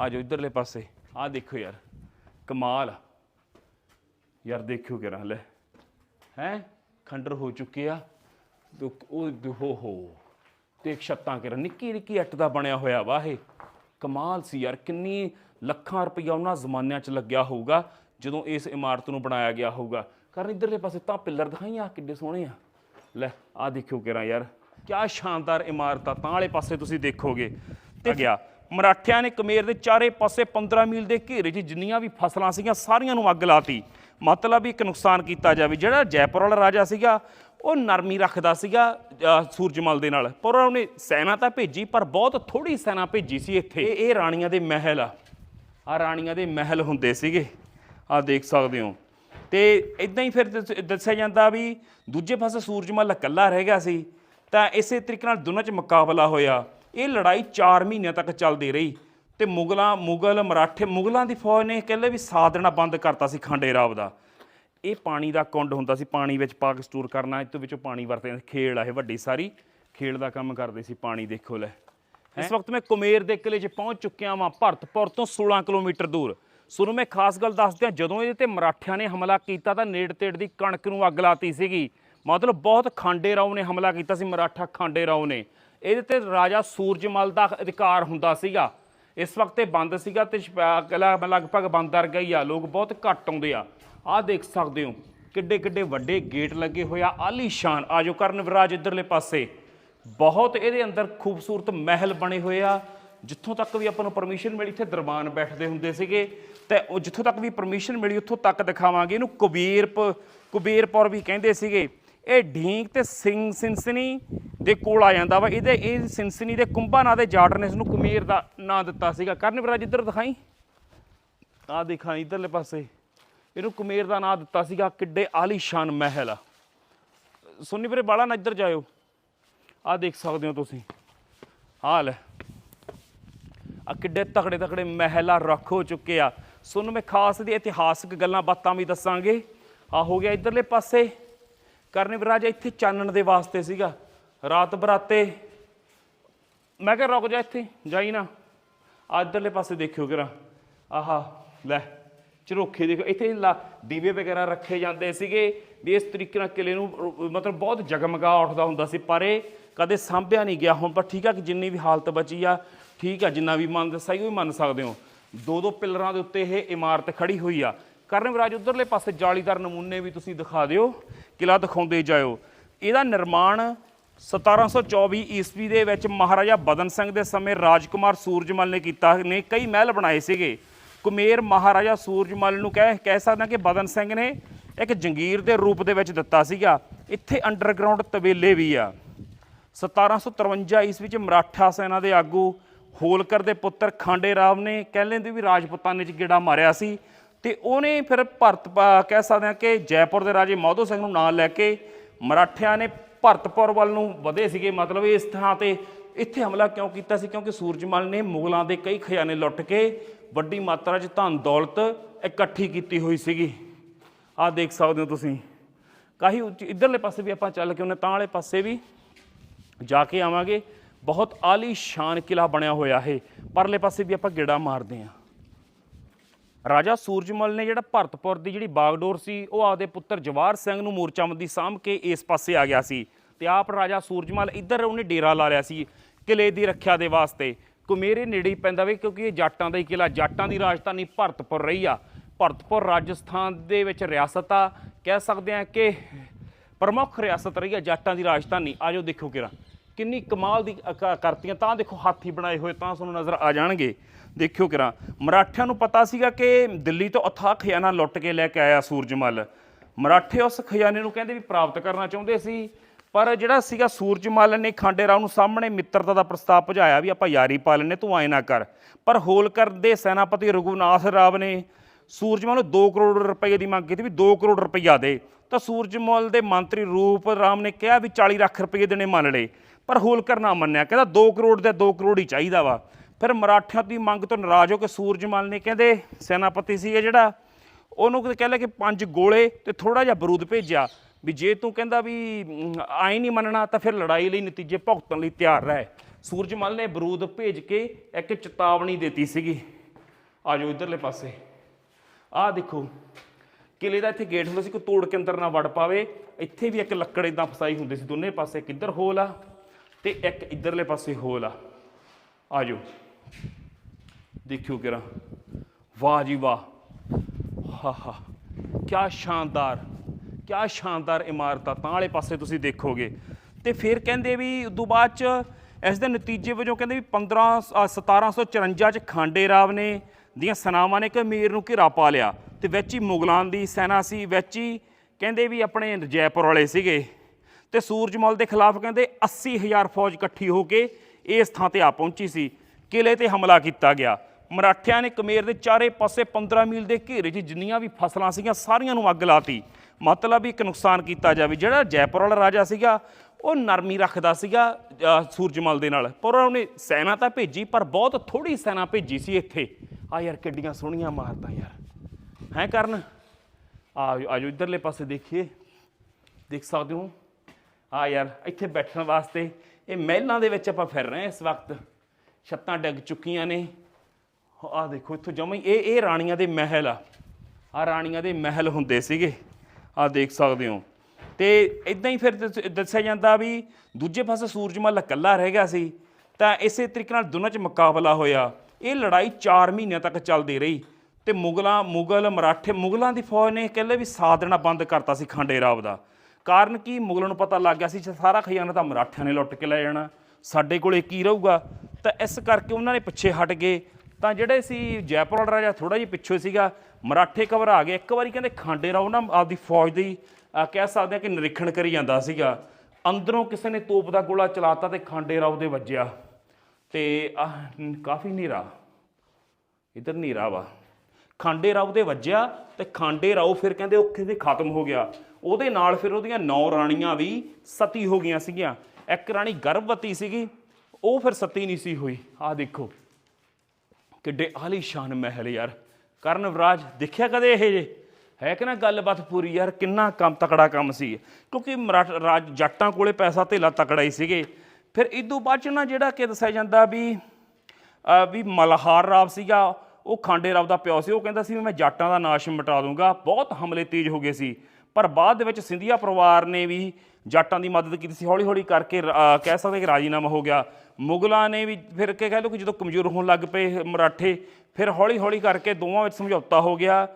ਆ ਜਾਓ ਇਧਰਲੇ ਪਾਸੇ। ਆ ਦੇਖੋ ਯਾਰ ਕਮਾਲ ਆ। ਯਾਰ ਦੇਖਿਓ ਕਿਰਾ ਲੈ ਹੈ। ਖੰਡਰ ਹੋ ਚੁੱਕੇ ਆ। ਉਹ ਹੋ ਹੋ। ਤੇ ਇੱਕ ਛੱਤਾਂ ਕਿਰਾ ਨਿੱਕੀ ਨਿੱਕੀ ਇੱਟ ਦਾ ਬਣਿਆ ਹੋਇਆ ਵਾ ਇਹ। ਕਮਾਲ ਸੀ ਯਾਰ ਕਿੰਨੀ ਲੱਖਾਂ ਰੁਪਈਆ ਉਹਨਾਂ ਜ਼ਮਾਨਿਆਂ 'ਚ ਲੱਗਿਆ ਹੋਊਗਾ ਜਦੋਂ ਇਸ ਇਮਾਰਤ ਨੂੰ ਬਣਾਇਆ ਗਿਆ ਹੋਊਗਾ। ਕਰਨ ਇਧਰਲੇ ਪਾਸੇ ਤਾਂ ਪਿੱਲਰ ਦਿਖਾਈਆਂ ਕਿੱਡੇ ਸੋਹਣੇ ਆ। ਲੈ ਆ ਦੇਖਿਓ ਕਿਰਾ ਯਾਰ। ਕਿਆ ਸ਼ਾਨਦਾਰ ਇਮਾਰਤ ਆ ਤਾਂ ਵਾਲੇ ਪਾਸੇ ਤੁਸੀਂ ਦੇਖੋਗੇ। ਤੇ ਗਿਆ। ਮਰਾਠਿਆਂ ਨੇ ਕਮੇਰ ਦੇ ਚਾਰੇ ਪਾਸੇ 15 ਮੀਲ ਦੇ ਘੇਰੇ 'ਚ ਜਿੰਨੀਆਂ ਵੀ ਫਸਲਾਂ ਸੀਗੀਆਂ, ਸਾਰੀਆਂ ਨੂੰ ਅੱਗ ਲਾਤੀ। ਮਤਲਬ ਵੀ ਇੱਕ ਨੁਕਸਾਨ ਕੀਤਾ ਜਾਵੇ। ਜਿਹੜਾ ਜੈਪੁਰ ਵਾਲਾ ਰਾਜਾ ਸੀਗਾ, ਉਹ ਨਰਮੀ ਰੱਖਦਾ ਸੀਗਾ ਸੂਰਜਮਲ ਦੇ ਨਾਲ। ਪਰ ਉਹਨੇ ਸੈਨਾ ਤਾਂ ਭੇਜੀ, ਪਰ ਬਹੁਤ ਥੋੜੀ ਸੈਨਾ ਭੇਜੀ ਸੀ ਇੱਥੇ। ਇਹ ਇਹ ਰਾਣੀਆਂ ਦੇ ਮਹਿਲ ਆ। ਆ ਰਾਣੀਆਂ ਦੇ ਮਹਿਲ ਹੁੰਦੇ ਸੀਗੇ। ਆ ਦੇਖ ਸਕਦੇ ਹੋ। ਤੇ ਇਦਾਂ ਹੀ ਫਿਰ ਦੱਸ- ਦੱਸਿਆ ਜਾਂਦਾ ਵੀ ਦੂਜੇ ਪਾਸੇ ਸੂਰਜਮਲ ਇਕੱਲਾ ਰਹਿ ਗਿਆ ਸੀ। ਤਾਂ ਇਸੇ ਤਰੀਕੇ ਨਾਲ ਦੋਨਾਂ 'ਚ ਮੁਕਾਬਲਾ ਹੋਇਆ। ਇਹ ਲੜਾਈ 4 ਮਹੀਨਿਆਂ ਤੱਕ ਚੱਲਦੀ ਰਹੀ ਤੇ ਮੁਗਲਾਂ ਮੁਗਲ ਮਰਾਠੇ ਮੁਗਲਾਂ ਦੀ ਫੌਜ ਨੇ ਕਹਿੰਦੇ ਵੀ ਸਾਥ ਦੇਣਾ ਬੰਦ ਕਰਤਾ ਸੀ ਖਾਂਡੇ ਰਾਵ ਦਾ। ਇਹ ਪਾਣੀ ਦਾ ਕੁੰਡ ਹੁੰਦਾ ਸੀ ਪਾਣੀ ਵਿੱਚ ਪਾ ਕੇ ਸਟੋਰ ਕਰਨਾ ਇਹ ਤੋਂ ਵਿੱਚੋਂ ਪਾਣੀ ਵਰਤਦੇ ਖੇਲ ਆ ਇਹ ਵੱਡੀ ਸਾਰੀ ਖੇਲ ਦਾ ਕੰਮ ਕਰਦੇ ਸੀ ਪਾਣੀ ਦੇਖੋ ਲੈ। ਇਸ ਵਕਤ ਮੈਂ ਕੁਮੇਰ ਦੇ ਕਿਲੇ 'ਚ ਪਹੁੰਚ ਚੁੱਕਿਆ ਵਾਂ ਭਰਤਪੁਰ ਤੋਂ 16 ਕਿਲੋਮੀਟਰ ਦੂਰ। ਸੁਣੋ ਮੈਂ ਖਾਸ ਗੱਲ ਦੱਸ ਦਿਆਂ ਜਦੋਂ ਇਹਦੇ ਤੇ ਮਰਾਠਿਆਂ ਨੇ ਹਮਲਾ ਕੀਤਾ ਤਾਂ ਨੇੜ ਤੇੜ ਦੀ ਕਣਕ ਨੂੰ ਅੱਗ ਲਾਤੀ ਸੀਗੀ। ਮਤਲਬ ਬਹੁਤ ਖਾਂਡੇ ਰਾਓ ਨੇ ਹਮਲਾ ਕੀਤਾ ਸੀ ਮਰਾਠਾ ਖਾਂਡੇ ਰਾਓ ਨੇ। ਇਹਦੇ ਤੇ ਰਾਜਾ ਸੂਰਜਮਲ ਦਾ ਅਧਿਕਾਰ ਹੁੰਦਾ ਸੀਗਾ। ਇਸ ਵਕਤ ਇਹ ਬੰਦ ਸੀਗਾ ਤੇ ਲਗਭਗ ਬੰਦ ਕਰ ਗਈ ਆ। ਲੋਕ ਬਹੁਤ ਘੱਟ ਆਉਂਦੇ ਆ। ਆਹ ਦੇਖ ਸਕਦੇ ਹੋ ਕਿੱਡੇ ਕਿੱਡੇ ਵੱਡੇ ਗੇਟ ਲੱਗੇ ਹੋਇਆ ਆਲੀਸ਼ਾਨ ਆਜੋ ਕਰਨ ਵਿਰਾਜ ਇਧਰਲੇ ਪਾਸੇ। ਬਹੁਤ ਇਹਦੇ ਅੰਦਰ ਖੂਬਸੂਰਤ ਮਹਿਲ ਬਣੇ ਹੋਏ ਆ। ਜਿੱਥੋਂ ਤੱਕ ਵੀ ਆਪਾਂ ਨੂੰ ਪਰਮਿਸ਼ਨ ਮਿਲੀ, ਇੱਥੇ ਦਰਬਾਨ ਬੈਠਦੇ ਹੁੰਦੇ ਸੀਗੇ। ਤੇ ਉਹ ਜਿੱਥੋਂ ਤੱਕ ਵੀ ਪਰਮਿਸ਼ਨ ਮਿਲੀ, ਉੱਥੋਂ ਤੱਕ ਦਿਖਾਵਾਂਗੇ। ਇਹਨੂੰ ਕੁਬੀਰ ਕੁਬੀਰਪੁਰ ਵੀ ਕਹਿੰਦੇ ਸੀਗੇ ਇਹ ਢੀਂਗ ਤੇ ਸਿੰਘ ਸਿੰਸਨੀ ਦੇ ਕੋਲ ਆ ਜਾਂਦਾ ਵਾ। ਇਹਦੇ ਇਹ ਸਿੰਸਨੀ ਦੇ ਕੁੰਭਾ ਨਾਂ ਦੇ ਜਾਟ ਨੇ ਇਸ ਨੂੰ ਕੁਮੇਰ ਦਾ ਨਾਂ ਦਿੱਤਾ ਸੀਗਾ। ਕਰਨ ਵਿਰਾਜ ਇੱਧਰ ਦਿਖਾਈ? ਆ ਦਿਖਾਈ ਇਧਰਲੇ ਪਾਸੇ। ਇਹਨੂੰ ਕੁਮੇਰ ਦਾ ਨਾਂ ਦਿੱਤਾ ਸੀਗਾ ਕਿੱਡੇ ਆਲੀਸ਼ਾਨ ਮਹਿਲ। ਆ ਸੁਣੀ ਵੀਰੇ, ਬਾਲਾ ਨਾ ਇੱਧਰ ਜਾਇਓ। ਆ ਦੇਖ ਸਕਦੇ ਹੋ ਤੁਸੀਂ। ਹਾਲ ਆ ਕਿੱਡੇ ਤਕੜੇ ਤਕੜੇ ਮਹਿਲ ਆ ਰੱਖ ਹੋ ਚੁੱਕੇ ਆ। ਸੁਣ ਮੈਂ ਖਾਸ ਦੀ ਇਤਿਹਾਸਕ ਗੱਲਾਂ ਬਾਤਾਂ ਵੀ ਦੱਸਾਂਗੇ। ਆ ਹੋ ਗਿਆ ਇਧਰਲੇ ਪਾਸੇ। ਕਰਨ ਵਿਰਾਜ ਇੱਥੇ ਚਾਨਣ ਦੇ ਵਾਸਤੇ ਸੀਗਾ। ਰਾਤ ਬਰਾਤੇ ਮੈਂ ਕਿਹਾ, ਰੁਕ ਜਾ ਇੱਥੇ, ਜਾਈ ਨਾ। ਆ ਇੱਧਰਲੇ ਪਾਸੇ ਦੇਖਿਓ ਕਿਰਾ ਆਹਾ, ਲੈ, ਚਰੋਖੇ ਦੇਖੋ ਇੱਥੇ ਲਾ- ਦੀਵੇ ਵਗੈਰਾ ਰੱਖੇ ਜਾਂਦੇ ਸੀਗੇ ਵੀ ਇਸ ਤਰੀਕੇ ਨਾਲ ਕਿਲੇ ਨੂੰ ਮਤਲਬ ਬਹੁਤ ਜਗਮਗਾ ਉੱਠਦਾ ਹੁੰਦਾ ਸੀ, ਪਰ ਇਹ ਕਦੇ ਸਾਂਭਿਆ ਨਹੀਂ ਗਿਆ। ਹੁਣ ਪਰ ਠੀਕ ਆ ਕਿ ਜਿੰਨੀ ਵੀ ਹਾਲਤ ਬਚੀ ਆ, ਠੀਕ ਆ, ਜਿੰਨਾ ਵੀ ਮੰਨ, ਸਹੀ ਵੀ ਮੰਨ ਸਕਦੇ ਹੋ। ਦੋ ਦੋ ਪਿਲਰਾਂ ਦੇ ਉੱਤੇ ਇਹ ਇਮਾਰਤ ਖੜੀ ਹੋਈ ਆ। ਕਰਨ ਵਿਰਾਜ, ਉਧਰਲੇ ਪਾਸੇ ਜਾਲੀਦਾਰ ਨਮੂਨੇ ਵੀ ਤੁਸੀਂ ਦਿਖਾ ਦਿਓ ਕਿਲਾ ਦਿਖਾਉਂਦੇ ਜਾਇਓ। ਇਹਦਾ ਨਿਰਮਾਣ 1724 ਈਸਵੀ ਦੇ ਵਿੱਚ ਮਹਾਰਾਜਾ ਬਦਨ ਸਿੰਘ ਦੇ ਸਮੇਂ ਰਾਜਕੁਮਾਰ ਸੂਰਜਮਲ ਨੇ ਕੀਤਾ, ਨੇ ਕਈ ਮਹਿਲ ਬਣਾਏ ਸੀਗੇ। ਕੁਮੇਰ ਮਹਾਰਾਜਾ ਸੂਰਜਮਲ ਨੂੰ ਕਹਿ ਕਹਿ ਸਕਦਾ ਕਿ ਬਦਨ ਸਿੰਘ ਨੇ ਇੱਕ ਜੰਗੀਰ ਦੇ ਰੂਪ ਦੇ ਵਿੱਚ ਦਿੱਤਾ ਸੀਗਾ। ਇੱਥੇ ਅੰਡਰਗਰਾਉਂਡ ਤਵੇਲੇ ਵੀ ਆ। 1753 ਈਸਵੀ ਚ ਮਰਾਠਾ ਸੈਨਾ ਦੇ ਆਗੂ ਹੋਲਕਰ ਦੇ ਪੁੱਤਰ ਖਾਂਡੇ ਰਾਵ ਨੇ, ਕਹਿ ਲੈਂਦੇ ਵੀ ਰਾਜਪੂਤਾਨੇ ਚ ਗੇੜਾ ਮਾਰਿਆ ਸੀ। ਤੇ ਉਹਨੇ ਫਿਰ ਭਰਤ ਪਾ- ਕਹਿ ਸਕਦੇ ਹਾਂ ਕਿ ਜੈਪੁਰ ਦੇ ਰਾਜੇ ਮੌਧੋ ਸਿੰਘ ਨੂੰ ਨਾਲ ਲੈ ਕੇ ਮਰਾਠਿਆਂ ਨੇ ਭਰਤਪੁਰ ਵੱਲ ਨੂੰ ਵਧੇ ਸੀਗੇ। ਮਤਲਬ ਇਸ ਥਾਂ ਤੇ ਇੱਥੇ ਹਮਲਾ ਕਿਉਂ ਕੀਤਾ ਸੀ? ਕਿਉਂਕਿ ਸੂਰਜਮਲ ਨੇ ਮੁਗਲਾਂ ਦੇ ਕਈ ਖਜ਼ਾਨੇ ਲੁੱਟ ਕੇ ਵੱਡੀ ਮਾਤਰਾ 'ਚ ਧਨ ਦੌਲਤ ਇਕੱਠੀ ਕੀਤੀ ਹੋਈ ਸੀਗੀ। ਆਹ ਦੇਖ ਸਕਦੇ ਹੋ ਤੁਸੀਂ। ਕਾਹੀ ਉੱਚ ਇਧਰਲੇ ਪਾਸੇ ਵੀ ਆਪਾਂ ਚੱਲ ਕੇ ਉਹਨੇ ਤਾਂ ਵਾਲੇ ਪਾਸੇ ਵੀ ਜਾ ਕੇ ਆਵਾਂਗੇ। ਬਹੁਤ ਆਲੀ ਸ਼ਾਨ ਕਿਲਾ ਬਣਿਆ ਹੋਇਆ ਹੈ ਪਰਲੇ ਪਾਸੇ ਵੀ ਆਪਾਂ ਗੇੜਾ ਮਾਰਦੇ ਹਾਂ। ਰਾਜਾ ਸੂਰਜਮਲ ਨੇ ਜਿਹੜਾ ਭਰਤਪੁਰ ਦੀ ਜਿਹੜੀ ਬਾਗਡੋਰ ਸੀ, ਉਹ ਆਪਦੇ ਪੁੱਤਰ ਜਵਾਰ ਸਿੰਘ ਨੂੰ ਮੋਰਚਾਬੰਦੀ ਸਾਂਭ ਕੇ ਇਸ ਪਾਸੇ ਆ ਗਿਆ ਸੀ ਤੇ ਆਪ ਰਾਜਾ ਸੂਰਜਮਲ ਇੱਧਰ ਉਹਨੇ ਡੇਰਾ ਲਾ ਲਿਆ ਸੀ ਕਿਲੇ ਦੀ ਰੱਖਿਆ ਦੇ ਵਾਸਤੇ। ਕੁਮੇਰੇ ਨੇੜੇ ਹੀ ਪੈਂਦਾ ਵੇ, ਕਿਉਂਕਿ ਇਹ ਜਾਟਾਂ ਦਾ ਹੀ ਕਿਲਾ, ਜਾਟਾਂ ਦੀ ਰਾਜਧਾਨੀ ਭਰਤਪੁਰ ਰਹੀ ਆ। ਭਰਤਪੁਰ ਰਾਜਸਥਾਨ ਦੇ ਵਿੱਚ ਰਿਆਸਤ ਆ। ਕਹਿ ਸਕਦੇ ਆ ਕਿ ਪ੍ਰਮੁੱਖ ਰਿਆਸਤ ਰਹੀ ਆ ਜਾਟਾਂ ਦੀ ਰਾਜਧਾਨੀ। ਆਜੋ ਦੇਖੋ ਕਿਰਾ ਕਿੰਨੀ ਕਮਾਲ ਦੀ ਅਕ- ਕਰਤੀਆਂ। ਤਾਂ ਦੇਖੋ ਹਾਥੀ ਬਣਾਏ ਹੋਏ, ਤਾਂ ਤੁਹਾਨੂੰ ਨਜ਼ਰ ਆ ਜਾਣਗੇ। ਦੇਖਿਓ ਕਿਰਾ, ਮਰਾਠਿਆਂ ਨੂੰ ਪਤਾ ਸੀਗਾ ਕਿ ਦਿੱਲੀ ਤੋਂ ਅਥਾਹ ਖਜ਼ਾਨਾ ਲੁੱਟ ਕੇ ਲੈ ਕੇ ਆਇਆ ਸੂਰਜਮਲ। ਮਰਾਠੇ ਉਸ ਖਜ਼ਾਨੇ ਨੂੰ ਕਹਿੰਦੇ ਵੀ ਪ੍ਰਾਪਤ ਕਰਨਾ ਚਾਹੁੰਦੇ ਸੀ, ਪਰ ਜਿਹੜਾ ਸੀਗਾ ਸੂਰਜਮਲ ਨੇ ਖਾਂਡੇ ਰਾਓ ਨੂੰ ਸਾਹਮਣੇ ਮਿੱਤਰਤਾ ਦਾ ਪ੍ਰਸਤਾਵ ਭੁਜਾਇਆ ਵੀ ਆਪਾਂ ਯਾਰੀ ਪਾ ਲੈਨੇ ਤੂੰ ਐ ਨਾ ਕਰ। ਪਰ ਹੋਲਕਰ ਦੇ ਸੈਨਾਪਤੀ ਰਘੁਨਾਥ ਰਾਵ ਨੇ ਸੂਰਜਮਲ ਨੂੰ 2 ਕਰੋੜ ਰੁਪਏ ਦੀ ਮੰਗ ਕੀਤੀ ਵੀ 2 ਕਰੋੜ ਰੁਪਈਆ ਦੇ। ਤਾਂ ਸੂਰਜਮਲ ਦੇ ਮੰਤਰੀ ਰੂਪ ਰਾਮ ਨੇ ਕਿਹਾ ਵੀ 40 ਲੱਖ ਰੁਪਏ ਦੇਣੇ ਮੰਨ ਲਏ। ਪਰ ਹੋਲਕਰ ਨਾ ਮੰਨਿਆ, ਕਹਿੰਦਾ 2 ਕਰੋੜ ਦੇ 2 ਕਰੋੜ ਹੀ ਚਾਹੀਦਾ ਵਾ। ਫਿਰ ਮਰਾਠਿਆਂ ਦੀ ਮੰਗ ਤੋਂ ਨਾਰਾਜ਼ ਹੋ ਕੇ ਸੂਰਜਮਲ ਨੇ ਕਹਿੰਦੇ, ਸੈਨਾਪਤੀ ਸੀ ਜਿਹੜਾ, ਉਹਨੂੰ ਕਹਿ ਲਿਆ ਕਿ ਪੰਜ ਗੋਲੇ ਤੇ ਥੋੜਾ ਜਿਹਾ ਬਰੂਦ ਭੇਜਿਆ ਵੀ ਜੇ ਤੂੰ ਕਹਿੰਦਾ ਵੀ ਆਈ ਨਹੀਂ ਮੰਨਣਾ ਤਾਂ ਫਿਰ ਲੜਾਈ ਲਈ ਨਤੀਜੇ ਭੁਗਤਣ ਲਈ ਤਿਆਰ ਰਹਿ। ਸੂਰਜਮਲ ਨੇ ਬਰੂਦ ਭੇਜ ਕੇ ਇੱਕ ਚੇਤਾਵਨੀ ਦਿੱਤੀ ਸੀਗੀ। ਆ ਜਾਓ ਇਧਰਲੇ ਪਾਸੇ। ਆਹ ਦੇਖੋ, ਕਿਲੇ ਦਾ ਇੱਥੇ ਗੇਟ ਹੁੰਦਾ ਸੀ ਕੋਈ ਤੋੜ ਕੇ ਅੰਦਰ ਨਾ ਵੜ ਪਾਵੇ। ਇੱਥੇ ਵੀ ਇੱਕ ਲੱਕੜ ਇਦਾਂ ਫਸਾਈ ਹੁੰਦੀ ਸੀ, ਦੋਨੇ ਪਾਸੇ ਕਿੱਧਰ ਹੋਲ ਆ। ਤੇ ਇੱਕ ਇਧਰਲੇ ਪਾਸੇ ਹੋਲ ਆ। ਆ ਜਾਓ ਦੇਖਿਓ ਕਿਰਾ ਵਾਹ ਜੀ ਵਾਹ। ਹਾ ਹਾ। ਕੀ ਸ਼ਾਨਦਾਰ। ਕੀ ਸ਼ਾਨਦਾਰ ਇਮਾਰਤ। ਆ ਤਾਂ ਵਾਲੇ ਪਾਸੇ ਤੁਸੀਂ ਦੇਖੋਗੇ। ਤੇ ਫਿਰ ਕਹਿੰਦੇ ਵੀ ਉਦੋਂ ਬਾਅਦ ਚ ਇਸ ਦੇ ਨਤੀਜੇ ਵਜੋਂ ਕਹਿੰਦੇ ਵੀ 15 ਅ, 1754 ਚ ਖਾਂਡੇ ਰਾਵ ਨੇ ਦੀਆਂ ਸੈਨਾਵਾਂ ਨੇ ਕਮੀਰ ਨੂੰ ਘੇਰਾ ਪਾ ਲਿਆ। ਤੇ ਵਿੱਚ ਹੀ ਮੁਗਲਾਂ ਦੀ ਸੈਨਾ ਸੀ ਵਿੱਚ ਹੀ ਕਹਿੰਦੇ ਵੀ ਆਪਣੇ ਜੈਪੁਰ ਵਾਲੇ ਸੀਗੇ। ਤੇ ਸੂਰਜਮਲ ਦੇ ਖਿਲਾਫ ਕਹਿੰਦੇ 80000 ਫੌਜ ਇਕੱਠੀ ਹੋ ਕੇ ਇਸ ਥਾਂ ਤੇ ਆ ਪਹੁੰਚੀ ਸੀ। ਕਿਲੇ ਤੇ ਹਮਲਾ ਕੀਤਾ ਗਿਆ। ਮਰਾਠਿਆਂ ਨੇ ਕਮੇਰ ਦੇ ਚਾਰੇ ਪਾਸੇ 15 ਮੀਲ ਦੇ ਘੇਰੇ 'ਚ ਜਿੰਨੀਆਂ ਵੀ ਫਸਲਾਂ ਸੀਗੀਆਂ, ਸਾਰੀਆਂ ਨੂੰ ਅੱਗ ਲਾਤੀ। ਮਤਲਬ ਇੱਕ ਨੁਕਸਾਨ ਕੀਤਾ ਜਾਵੇ। ਜਿਹੜਾ ਜੈਪੁਰ ਵਾਲਾ ਰਾਜਾ ਸੀਗਾ, ਉਹ ਨਰਮੀ ਰੱਖਦਾ ਸੀਗਾ ਸੂਰਜਮਲ ਦੇ ਨਾਲ। ਪਰ ਉਹਨੇ ਸੈਨਾ ਤਾਂ ਭੇਜੀ, ਪਰ ਬਹੁਤ ਥੋੜੀ ਸੈਨਾ ਭੇਜੀ ਸੀ ਇੱਥੇ। ਆ ਯਾਰ ਕਿੱਡੀਆਂ ਸੋਹਣੀਆਂ ਮਾਰਤਾਂ ਯਾਰ। ਹੈ ਕਰਨ? ਆ, ਆਜੋ ਇਧਰਲੇ ਪਾਸੇ ਦੇਖੀਏ। ਦੇਖ ਸਕਦੇ ਹੋ? ਆ ਯਾਰ, ਇੱਥੇ ਬੈਠਣ ਵਾਸਤੇ ਇਹ ਮਹਿਲਾਂ ਦੇ ਵਿੱਚ ਆਪਾਂ ਫਿਰ ਰਹੇ ਹਾਂ ਇਸ ਵਕਤ। ਛੱਤਾਂ ਡਿੱਗ ਚੁੱਕੀਆਂ ਨੇ। ਆ ਦੇਖੋ, ਇੱਥੋਂ ਜਮਾਂ ਹੀ ਇਹ ਇਹ ਰਾਣੀਆਂ ਦੇ ਮਹਿਲ ਆ। ਆ ਰਾਣੀਆਂ ਦੇ ਮਹਿਲ ਹੁੰਦੇ ਸੀਗੇ। ਆ ਦੇਖ ਸਕਦੇ ਹੋ। ਤੇ ਇਦਾਂ ਹੀ ਫਿਰ ਦੱਸ- ਦੱਸਿਆ ਜਾਂਦਾ ਵੀ ਦੂਜੇ ਪਾਸੇ ਸੂਰਜਮਲ ਇਕੱਲਾ ਰਹਿ ਗਿਆ ਸੀ, ਤਾਂ ਇਸੇ ਤਰੀਕੇ ਨਾਲ ਦੋਨਾਂ 'ਚ ਮੁਕਾਬਲਾ ਹੋਇਆ। ਇਹ ਲੜਾਈ 4 ਮਹੀਨਿਆਂ ਤੱਕ ਚੱਲਦੀ ਰਹੀ ਤੇ ਮੁਗਲਾਂ, ਮੁਗਲ, ਮਰਾਠੇ, ਮੁਗਲਾਂ ਦੀ ਫੌਜ ਨੇ ਕਹਿੰਦੇ ਵੀ ਸਾਥ ਦੇਣਾ ਬੰਦ ਕਰਤਾ ਸੀ ਖਾਂਡੇ ਰਾਵ ਦਾ। ਕਾਰਨ ਕੀ ਮੁਗਲਾਂ ਨੂੰ ਪਤਾ ਲੱਗ ਗਿਆ ਸੀ ਸਾਰਾ ਖਜ਼ਾਨਾ ਤਾਂ ਮਰਾਠਿਆਂ ਨੇ ਲੁੱਟ ਕੇ ਲੈ ਜਾਣਾ, ਸਾਡੇ ਕੋਲੇ ਕੀ ਰਹੂਗਾ। ਤਾਂ ਇਸ ਕਰਕੇ ਉਹਨਾਂ ਨੇ ਪਿੱਛੇ ਹਟ ਗਏ। ਤਾਂ ਜਿਹੜੇ ਸੀ ਜੈਪੁਰ ਵਾਲਾ ਰਾਜਾ ਥੋੜਾ ਜਿਹਾ ਪਿੱਛੇ ਸੀਗਾ, ਮਰਾਠੇ ਘਬਰਾ ਗਏ। ਇੱਕ ਵਾਰੀ ਕਹਿੰਦੇ ਖਾਂਡੇ ਰਾਓ ਨਾ ਆਪਦੀ ਫੌਜ ਦੀ ਕਹਿ ਸਕਦੇ ਆ ਕਿ ਨਿਰੀਖਣ ਕਰੀ ਜਾਂਦਾ ਸੀਗਾ। ਅੰਦਰੋਂ ਕਿਸੇ ਨੇ ਤੋਪ ਦਾ ਗੋਲਾ ਚਲਾਤਾ ਤੇ ਖਾਂਡੇ ਰਾਓ ਦੇ ਵੱਜਿਆ। ਤੇ, ਆਹ, ਕਾਫੀ ਹਨੇਰਾ। ਇਧਰ ਹਨੇਰਾ ਵਾ। ਖਾਂਡੇ ਰਾਓ ਦੇ ਵੱਜਿਆ ਤੇ ਖਾਂਡੇ ਰਾਓ ਫਿਰ ਕਹਿੰਦੇ ਉਹ ਕਿਤੇ ਖਤਮ ਹੋ ਗਿਆ। ਉਹਦੇ ਨਾਲ ਫਿਰ ਉਹਦੀਆਂ ਨੌ ਰਾਣੀਆਂ ਵੀ ਸਤੀ ਹੋ ਗਈਆਂ ਸੀਗੀਆਂ। ਇੱਕ ਰਾਣੀ ਗਰਭਵਤੀ ਸੀਗੀ, ਉਹ ਫਿਰ ਸਤੀ ਨਹੀਂ ਸੀ ਹੋਈ। ਆਹ ਦੇਖੋ, ਕਿੱਡੇ ਆਲੀਸ਼ਾਨ ਮਹਿਲ ਯਾਰ। ਕਰਨ ਵਿਰਾਜ ਦੇਖਿਆ ਕਦੇ ਇਹ ਜੇ? ਹੈ ਕਿ ਨਾ ਗੱਲਬਾਤ ਪੂਰੀ ਯਾਰ? ਕਿੰਨਾ ਕੰਮ, ਤਕੜਾ ਕੰਮ ਸੀ। ਕਿਉਂਕਿ ਮਰਾਠ ਰਾਜ ਜੱਟਾਂ ਕੋਲੇ ਪੈਸਾ ਧੇਲਾ ਤਕੜਾ ਹੀ ਸੀਗੇ। ਫਿਰ ਇਦੋਂ ਬਾਅਦ ਚ ਨਾ ਜਿਹੜਾ ਕਿ ਦੱਸਿਆ ਜਾਂਦਾ ਵੀ ਵੀ ਮਲਹਾਰ ਰਾਵ ਸੀਗਾ ਉਹ ਖਾਂਡੇ ਰਾਵ ਦਾ ਪਿਓ ਸੀ, ਉਹ ਕਹਿੰਦਾ ਸੀ ਵੀ ਮੈਂ ਜੱਟਾਂ ਦਾ ਨਾਸ਼ ਮਿਟਾ ਦੂੰਗਾ। ਬਹੁਤ ਹਮਲੇ ਤੇਜ਼ ਹੋ ਗਏ ਸੀ। ਪਰ ਬਾਅਦ ਦੇ ਵਿੱਚ ਸਿੰਧੀਆ ਪਰਿਵਾਰ ਨੇ ਵੀ ਜੱਟਾਂ ਦੀ ਮਦਦ ਕੀਤੀ ਸੀ। ਹੌਲੀ ਹੌਲੀ ਕਰਕੇ ਕਹਿ ਸਕਦੇ ਕਿ ਰਾਜੀਨਾਮਾ ਹੋ ਗਿਆ। ਮੁਗਲਾਂ ਨੇ ਵੀ ਫਿਰ ਕੇ ਕਹਿ ਲਓ ਕਿ ਜਦੋਂ ਕਮਜ਼ੋਰ ਹੋਣ ਲੱਗ ਪਏ ਮਰਾਠੇ, ਫਿਰ ਹੌਲੀ ਹੌਲੀ ਕਰਕੇ ਦੋਵਾਂ ਵਿੱਚ ਸਮਝੌਤਾ ਹੋ ਗਿਆ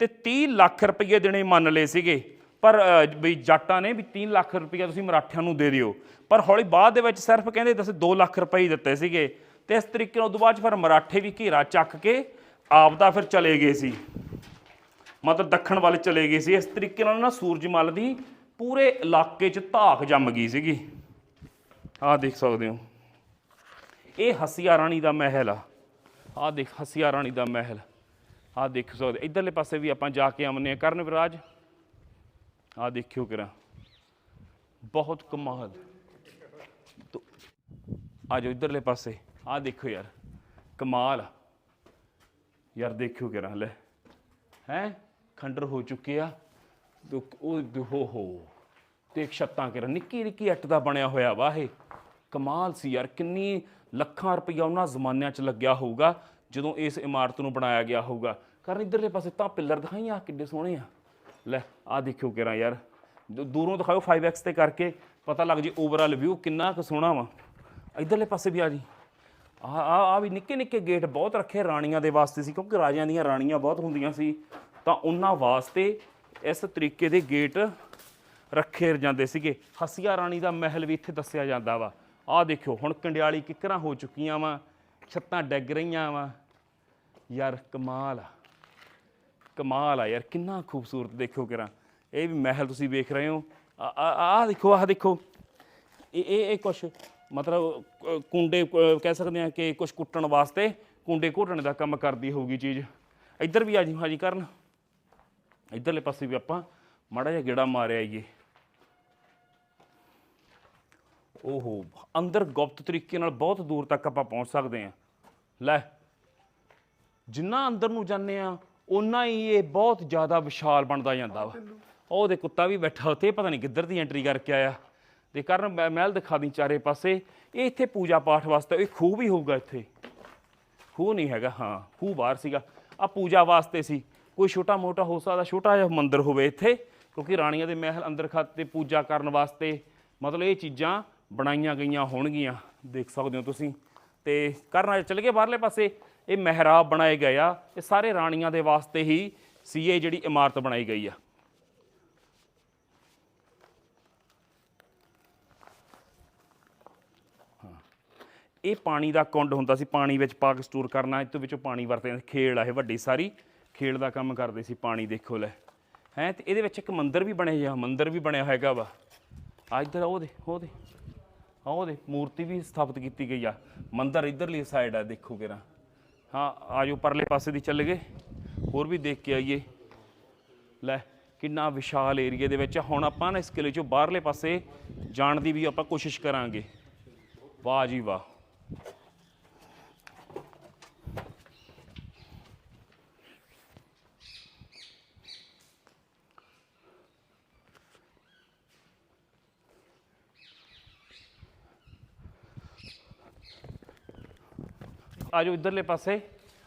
ਤੇ 30 ਲੱਖ ਰੁਪਏ ਦੇਣੇ ਮੰਨ ਲਏ ਸੀਗੇ। ਪਰ ਵੀ ਜੱਟਾਂ ਨੇ ਵੀ 3 ਲੱਖ ਰੁਪਏ ਤੁਸੀਂ ਮਰਾਠਿਆਂ ਨੂੰ ਦੇ ਦਿਓ। ਪਰ ਹੌਲੀ ਬਾਅਦ ਦੇ ਵਿੱਚ ਸਿਰਫ ਕਹਿੰਦੇ ਤੁਸੀਂ 2 ਲੱਖ ਰੁਪਏ ਹੀ ਦਿੱਤੇ ਸੀਗੇ। ਤੇ ਇਸ ਤਰੀਕੇ ਨਾਲ ਉਦੋਂ ਬਾਅਦ 'ਚ ਫਿਰ ਮਰਾਠੇ ਵੀ ਘੇਰਾ ਚੱਕ ਕੇ ਆਪ ਤਾਂ ਫਿਰ ਚਲੇ ਗਏ ਸੀ। ਮਤਲਬ ਦੱਖਣ ਵੱਲ ਚਲੇ ਗਏ ਸੀ। ਇਸ ਤਰੀਕੇ ਨਾਲ ਨਾ ਸੂਰਜਮਲ ਦੀ ਪੂਰੇ ਇਲਾਕੇ 'ਚ ਧਾਕ ਜੰਮ ਗਈ ਸੀਗੀ। ਆਹ ਦੇਖ ਸਕਦੇ ਹੋ। ਇਹ ਹਸੀਆ ਰਾਣੀ ਦਾ ਮਹਿਲ ਆ। ਆਹ ਦੇਖ, ਹਸੀਆ ਰਾਣੀ ਦਾ ਮਹਿਲ। ਆਹ ਦੇਖ ਸਕਦੇ ਇਧਰਲੇ ਪਾਸੇ ਵੀ ਆਪਾਂ ਜਾ ਕੇ ਆਉਂਦੇ ਆ ਕਰਨ ਵਿਰਾਜ, ਆਹ ਦੇਖਿਓ ਕਿਰਾ। ਬਹੁਤ ਕਮਾਲ। ਤੋ ਆ ਜਾਓ ਇਧਰਲੇ ਪਾਸੇ। ਆਹ ਦੇਖੋ ਯਾਰ, ਕਮਾਲ ਆ। ਯਾਰ ਦੇਖਿਓ ਕਿਹੜਾ ਲੈ ਹੈ। ਖੰਡਰ ਹੋ ਚੁੱਕੇ ਆ। ਤੇ ਉਹ ਹੋ ਹੋ। ਤੇ ਇੱਕ ਛੱਤਾਂ ਕਿਰਾ ਨਿੱਕੀ ਨਿੱਕੀ ਅੱਟ ਦਾ ਬਣਿਆ ਹੋਇਆ ਵਾ ਇਹ। ਕਮਾਲ ਸੀ ਯਾਰ, ਕਿੰਨੀ ਲੱਖਾਂ ਰੁਪਈਆ ਉਹਨਾਂ ਜ਼ਮਾਨਿਆਂ 'ਚ ਲੱਗਿਆ ਹੋਊਗਾ, ਜਦੋਂ ਇਸ ਇਮਾਰਤ ਨੂੰ ਬਣਾਇਆ ਗਿਆ ਹੋਊਗਾ। ਕਰਨ ਇਧਰਲੇ ਪਾਸੇ ਤਾਂ ਪਿੱਲਰ ਦਿਖਾਈਆਂ, ਕਿੱਡੇ ਸੋਹਣੇ ਆ। ਲੈ ਆ ਦੇਖਿਓ ਕਿਹੜਾ ਯਾਰ। ਦੂ- ਦੂਰੋਂ ਦਿਖਾਓ 5x ਤੇ ਕਰਕੇ, ਪਤਾ ਲੱਗ ਜੀ ਓਵਰਆਲ ਵਿਊ ਕਿੰਨਾ ਕੁ ਸੋਹਣਾ ਵਾ। ਇਧਰਲੇ ਪਾਸੇ ਵੀ ਆ ਜੀ। ਆ ਆ ਆ ਵੀ ਨਿੱਕੇ ਨਿੱਕੇ ਗੇਟ ਬਹੁਤ ਰੱਖੇ ਰਾਣੀਆਂ ਦੇ ਵਾਸਤੇ ਸੀ, ਕਿਉਂਕਿ ਰਾਜਿਆਂ ਦੀਆਂ ਰਾਣੀਆਂ ਬਹੁਤ ਹੁੰਦੀਆਂ ਸੀ। ਤਾਂ ਉਹਨਾਂ ਵਾਸਤੇ ਇਸ ਤਰੀਕੇ ਦੇ ਗੇਟ ਰੱਖੇ ਜਾਂਦੇ ਸੀਗੇ। ਹਸੀਆ ਰਾਣੀ ਦਾ ਮਹਿਲ ਵੀ ਇੱਥੇ ਦੱਸਿਆ ਜਾਂਦਾ ਵਾ। ਆਹ ਦੇਖਿਓ, ਹੁਣ ਕੰਡਿਆਲੀ ਕਿੱਕਰਾਂ ਹੋ ਚੁੱਕੀਆਂ ਵਾ, ਛੱਤਾਂ ਡਿੱਗ ਰਹੀਆਂ ਵਾ। ਯਾਰ ਕਮਾਲ ਆ ਕਮਾਲ ਆ ਯਾਰ, ਕਿੰਨਾ ਖੂਬਸੂਰਤ ਦੇਖਿਓ ਕਿਰਾਂ। ਇਹ ਵੀ ਮਹਿਲ ਤੁਸੀਂ ਵੇਖ ਰਹੇ ਹੋ। ਆ ਆ ਦੇਖੋ, ਆਹ ਦੇਖੋ। ਇਹ ਇਹ ਕੁਛ ਮਤਲਬ ਅ, ਕੁੰਡੇ ਕਹਿ ਸਕਦੇ ਆ ਕਿ ਕੁਛ ਕੁੱਟਣ ਵਾਸਤੇ ਕੁੰਡੇ ਘੋਟਣ ਦਾ ਕੰਮ ਕਰਦੀ ਹੋਊਗੀ ਚੀਜ਼। ਇੱਧਰ ਵੀ ਆ ਜੀ ਹਾਜੀ ਕਰਨ। ਇੱਧਰਲੇ ਪਾਸੇ ਵੀ ਆਪਾਂ ਮਾੜਾ ਜਿਹਾ ਗੇੜਾ ਮਾਰਿਆ ਆਈਏ। ਓਹੋ ਅੰਦਰ ਗੁਪਤ ਤਰੀਕੇ ਨਾਲ ਬਹੁਤ ਦੂਰ ਤੱਕ ਆਪਾਂ ਪਹੁੰਚ ਸਕਦੇ ਆ ਲੈ ਜਿੰਨਾ ਅੰਦਰ ਨੂੰ ਜਾਂਦੇ ਆ ਉਨਾ ਹੀ ਇਹ ਬਹੁਤ ਜ਼ਿਆਦਾ ਵਿਸ਼ਾਲ ਬਣਦਾ ਜਾਂਦਾ ਵਾ। ਉਹ ਦੇ ਕੁੱਤਾ ਵੀ ਬੈਠਾ ਉੱਥੇ ਪਤਾ ਨਹੀਂ ਕਿੱਧਰ ਦੀ ਐਂਟਰੀ ਕਰਕੇ ਆਇਆ। ਤੇ ਕਰਨ ਮੈਂ- ਮਹਿਲ ਦਿਖਾ ਦੀ ਚਾਰੇ ਪਾਸੇ। ਇਹ ਇੱਥੇ ਪੂਜਾ ਪਾਠ ਵਾਸਤੇ, ਇਹ ਖੂਹ ਵੀ ਹੋਊਗਾ ਇੱਥੇ। ਖੂਹ ਨਹੀਂ ਹੈਗਾ, ਹਾਂ, ਖੂਹ ਬਾਹਰ ਸੀਗਾ। ਆ ਪੂਜਾ ਵਾਸਤੇ ਸੀ। ਕੋਈ ਛੋਟਾ ਮੋਟਾ ਹੋ ਸਕਦਾ, ਛੋਟਾ ਜਿਹਾ ਮੰਦਿਰ ਹੋਵੇ ਇੱਥੇ, ਕਿਉਂਕਿ ਰਾਣੀਆਂ ਦੇ ਮਹਿਲ ਅੰਦਰ ਖਾਤੇ ਪੂਜਾ ਕਰਨ ਵਾਸਤੇ ਮਤਲਬ ਇਹ ਚੀਜ਼ਾਂ ਬਣਾਈਆਂ ਗਈਆਂ ਹੋਣਗੀਆਂ, ਦੇਖ ਸਕਦੇ ਹੋ ਤੁਸੀਂ। ਤੇ ਕਰਨ ਚਲੇ ਗਏ ਬਾਹਰਲੇ ਪਾਸੇ। ਇਹ ਮਹਿਰਾਬ ਬਣਾਏ ਗਏ ਆ। ਇਹ ਸਾਰੇ ਰਾਣੀਆਂ ਦੇ ਵਾਸਤੇ ਹੀ ਸੀ, ਇਹ ਜਿਹੜੀ ਇਮਾਰਤ ਬਣਾਈ ਗਈ ਆ। ਇਹ ਪਾਣੀ ਦਾ ਕੁੰਡ ਹੁੰਦਾ ਸੀ, ਪਾਣੀ ਵਿੱਚ ਪਾ ਕੇ ਸਟੋਰ ਕਰਨਾ ਇਹ ਤੋਂ ਵਿੱਚੋਂ ਪਾਣੀ ਵਰਤਦੇ ਸੀ ਖੇਲ ਆ ਇਹ ਵੱਡੀ ਸਾਰੀ, ਖੇਲ ਦਾ ਕੰਮ ਕਰਦੇ ਸੀ ਪਾਣੀ, ਦੇਖੋ ਲੈ। ਹੈ, ਤੇ ਇਹਦੇ ਵਿੱਚ ਇੱਕ ਮੰਦਿਰ ਵੀ ਬਣਿਆ ਹੋਇਆ, ਮੰਦਿਰ ਵੀ ਬਣਿਆ ਹੈਗਾ ਵਾ। ਆ ਇੱਧਰ ਉਹਦੇ ਉਹਦੇ ਉਹ ਆ ਉਹ ਮੂਰਤੀ ਵੀ ਸਥਾਪਿਤ ਕੀਤੀ ਗਈ ਆ। ਮੰਦਿਰ ਇੱਧਰਲੀ ਸਾਈਡ ਆ, ਦੇਖੋ ਕਿਰਾ। ਹਾਂ, ਆਜੋ ਪਰਲੇ ਪਾਸੇ ਦੀ ਚੱਲ ਗਏ, ਹੋਰ ਵੀ ਦੇਖ ਕੇ ਆਈਏ। ਲੈ, ਕਿੰਨਾ ਵਿਸ਼ਾਲ ਏਰੀਏ ਦੇ ਵਿੱਚ ਆ। ਹੁਣ ਆਪਾਂ ਨਾ ਇਸ ਕਿਲੇ ਚੋਂ ਬਾਹਰਲੇ ਪਾਸੇ ਜਾਣ ਦੀ ਵੀ ਆਪਾਂ ਕੋਸ਼ਿਸ਼ ਕਰਾਂਗੇ। ਵਾਹ ਜੀ ਵਾਹ। ਆਜੋ ਇਧਰਲੇ ਪਾਸੇ।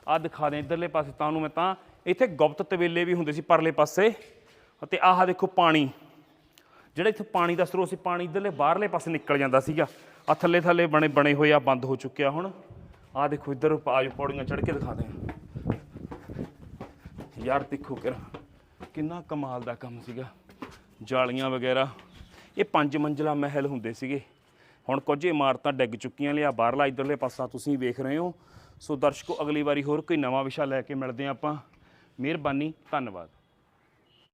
ਆ ਦਿਖਾ ਦੇ ਇਧਰਲੇ ਪਾਸੇ ਤੁਹਾਨੂੰ ਮੈਂ ਤਾਂ। ਇੱਥੇ ਗੁਪਤ ਤਵੇਲੇ ਵੀ ਹੁੰਦੇ ਸੀ ਪਰਲੇ ਪਾਸੇ। ਅਤੇ ਆਹ ਦੇਖੋ ਪਾਣੀ। ਜਿਹੜਾ ਇੱਥੇ ਪਾਣੀ ਦਾ ਸਰੋਤ ਸੀ, ਪਾਣੀ ਇਧਰਲੇ ਬਾਹਰਲੇ ਪਾਸੇ ਨਿਕਲ ਜਾਂਦਾ ਸੀਗਾ। ਆ ਥੱਲੇ ਥੱਲੇ ਬਣੇ ਬਣੇ ਹੋਏ ਆ ਬੰਦ ਹੋ ਚੁੱਕਿਆ ਹੁਣ। ਆ ਦੇਖੋ ਇੱਧਰ ਆਜੋ ਪੌੜੀਆਂ ਚੜ੍ਹ ਕੇ ਦਿਖਾ ਦੇ ਯਾਰ ਦੇਖੋ ਕਿਰ ਕਿੰਨਾ ਕਮਾਲ ਦਾ ਕੰਮ ਸੀਗਾ। ਜਾਲੀਆਂ ਵਗੈਰਾ। ਇਹ ਪੰਜ ਮੰਜ਼ਲਾ ਮਹਿਲ ਹੁੰਦੇ ਸੀਗੇ। ਹੁਣ ਕੁਝ ਇਮਾਰਤਾਂ ਡਿੱਗ ਚੁੱਕੀਆਂ ਲਿਆ ਬਾਹਰਲਾ ਇਧਰਲੇ ਪਾਸਾ ਤੁਸੀਂ ਵੇਖ ਰਹੇ ਹੋ। ਸੋ ਦਰਸ਼ਕੋ, ਅਗਲੀ ਵਾਰੀ ਹੋਰ ਕੋਈ ਨਵਾਂ ਵਿਸ਼ਾ ਲੈ ਕੇ ਮਿਲਦੇ ਹਾਂ ਆਪਾਂ। ਮਿਹਰਬਾਨੀ, ਧੰਨਵਾਦ।